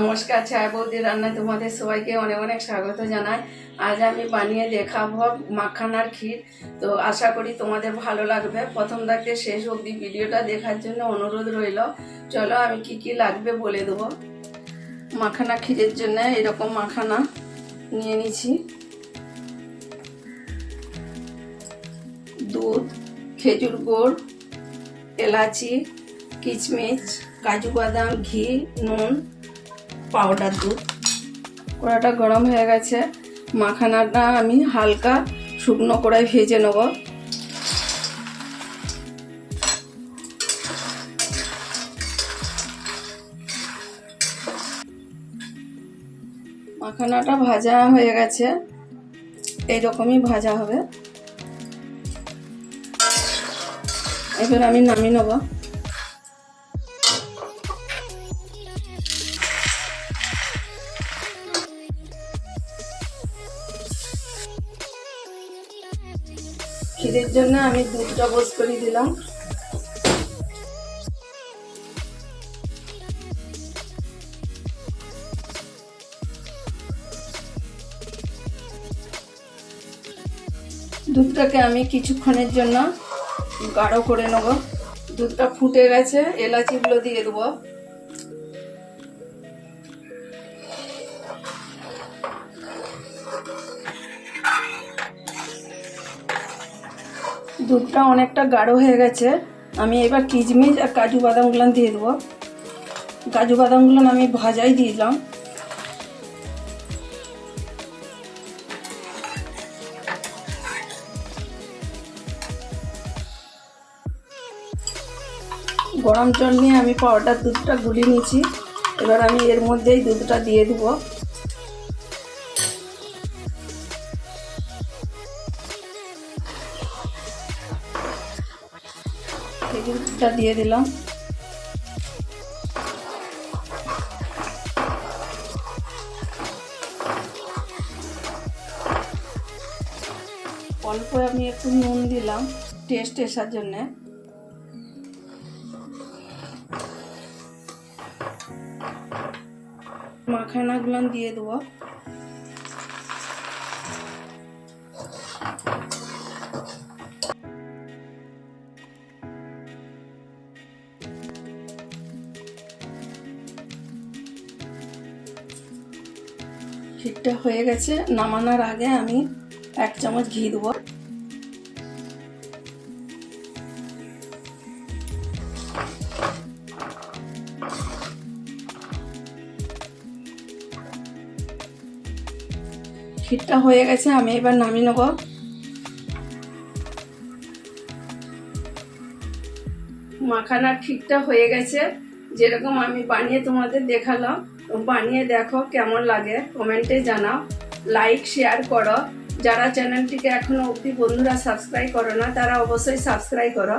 নমস্কার, ছায়া বৌদি রান্না তোমাদের সবাইকে অনেক অনেক স্বাগত জানাই। আজ আমি বানিয়ে দেখাবো মাখানার ক্ষীর। তো আশা করি তোমাদের ভালো লাগবে। প্রথম থেকে শেষ অবধি ভিডিওটা দেখার জন্য অনুরোধ রইল। চলো আমি কি কি লাগবে বলে দেবো। মাখানা ক্ষীরের জন্য এরকম মাখানা নিয়ে নিছি দুধ, খেজুর গুড়, এলাচি, কিচমিচ, কাজু বাদাম, ঘি, নুন পাউডার দুধ। কড়াটা গরম হয়ে গেছে। মাখানাটা আমি হালকা শুকনো কড়াই ভেজে নেব। মাখানাটা ভাজা হয়ে গেছে। এইরকমই ভাজা হবে। এবার আমি নামিয়ে নেব। ক্ষীরের জন্য আমি দুধটা বোস করে দিলাম। দুধটাকে আমি কিছুক্ষণের জন্য গাঢ় করে নেব। দুধটা ফুটে গেছে, এলাচিগুলো দিয়ে দেবো। দুধটা অনেকটা গাঢ় হয়ে গেছে। আমি এবার কিচমিচ আর কাজু বাদামগুলো দিয়ে দেবো। কাজু বাদামগুলো আমি ভাজাই দিলাম। গরম জল নিয়ে আমি পাউডার দুধটা গুলিয়ে নিয়েছি। এবার আমি এর মধ্যেই দুধটা দিয়ে দেবো। খেজুরটা দিয়ে দিলাম। অল্প আমি একটু নুন দিলাম টেস্ট আসার জন্যে। মাখানাগুলো দিয়ে দেবো। ক্ষীরটা হয়ে গেছে, নামানোর আগে আমি এক চামচ ঘি দেবো। ক্ষীরটা হয়ে গেছে, আমি এবার নামিয়ে নেব। মাখানার ক্ষীরটা হয়ে গেছে। যেরকম আমি বানিয়ে তোমাদের দেখালাম বানিয়ে দেখো কেমন লাগে। কমেন্টে জানাও। লাইক শেয়ার করো। যারা চ্যানেলটিকে এখনও অবধি বন্ধুরা সাবস্ক্রাইব করো না, তারা অবশ্যই সাবস্ক্রাইব করো।